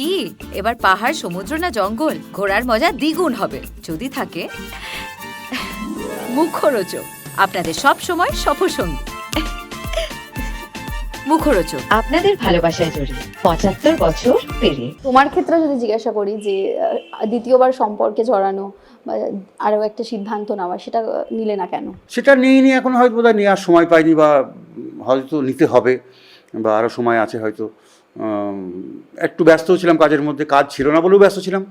কি? এবার পাহাড় সমুদ্র না জঙ্গল? ঘোরার মজা দ্বিগুণ হবে। যদি থাকে মুখরোচক। আপনাদের সব সময় সফরসঙ্গী। মুখরোচক। আপনাদের ভালোবাসায় জড়িয়ে পঁচাত্তর বছর পেরিয়ে। তোমার ক্ষেত্রে যদি জিজ্ঞাসা করি যে দ্বিতীয়বার সম্পর্কে জড়ানো বা আরও একটা সিদ্ধান্ত নেওয়া সেটা নিলে না কেন? সেটা নিয়ে নিয়ে এখন হয়তো বোধহয় নেওয়ার সময় পাইনি বা হয়তো নিতে হবে বা আরও সময় আছে হয়তো। একটু ব্যস্ত ছিলাম কাজের মধ্যে কাজ ছিল না বলেও ব্যস্ত ছিলাম।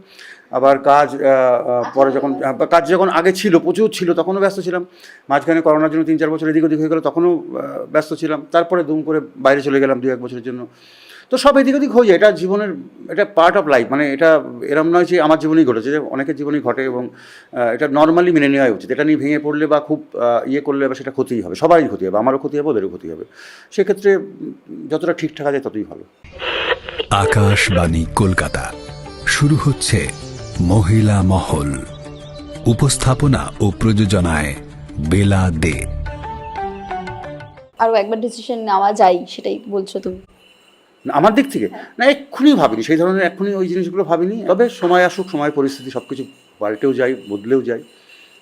আবার কাজ পরে যখন কাজ যখন আগে ছিল প্রচুর ছিল তখনও ব্যস্ত ছিলাম। মাঝখানে করোনার জন্য তিন চার বছর এদিক ওদিক হয়ে গেলো তখনও ব্যস্ত ছিলাম। তারপরে দুম করে বাইরে চলে গেলাম দু এক বছরের জন্য। তো সব এদিক ওদিক হয়ে যায়। এটা জীবনের এটা পার্ট অফ লাইফ মানে এটা এরম নয় যে আমার জীবনেই ঘটেছে যে অনেকের জীবনেই ঘটে এবং এটা নর্মালি মেনে নেওয়াই উচিত। এটা নিয়ে ভেঙে পড়লে বা খুব ইয়ে করলে বা সেটা ক্ষতিই হবে সবারই ক্ষতি হবে আমারও ক্ষতি হবে ওদেরও ক্ষতি হবে। সেক্ষেত্রে যতটা ঠিকঠাক যায় ততই ভালো। আকাশবাণী কলকাতা। শুরু হচ্ছে মহিলা মহল। উপস্থাপনা ও প্রযোজনায় বেলা দে। আরও একবার ডিসিশন নেওয়া যায় সেটাই বলছো তুমি। আমার দিক থেকে। না, এক্ষুনি ভাবিনি, সেই ধরনের এক্ষুনি ওই জিনিসগুলো ভাবিনি। তবে সময় আসুক, সময় পরিস্থিতি সব কিছু পাল্টেও যায়, বদলেও যায়।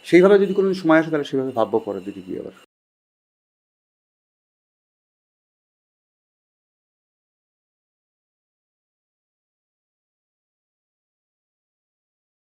সেইভাবে যদি কোনো সময় আসে, তাহলে সেইভাবে ভাববো পরের দিকে গিয়ে আবার।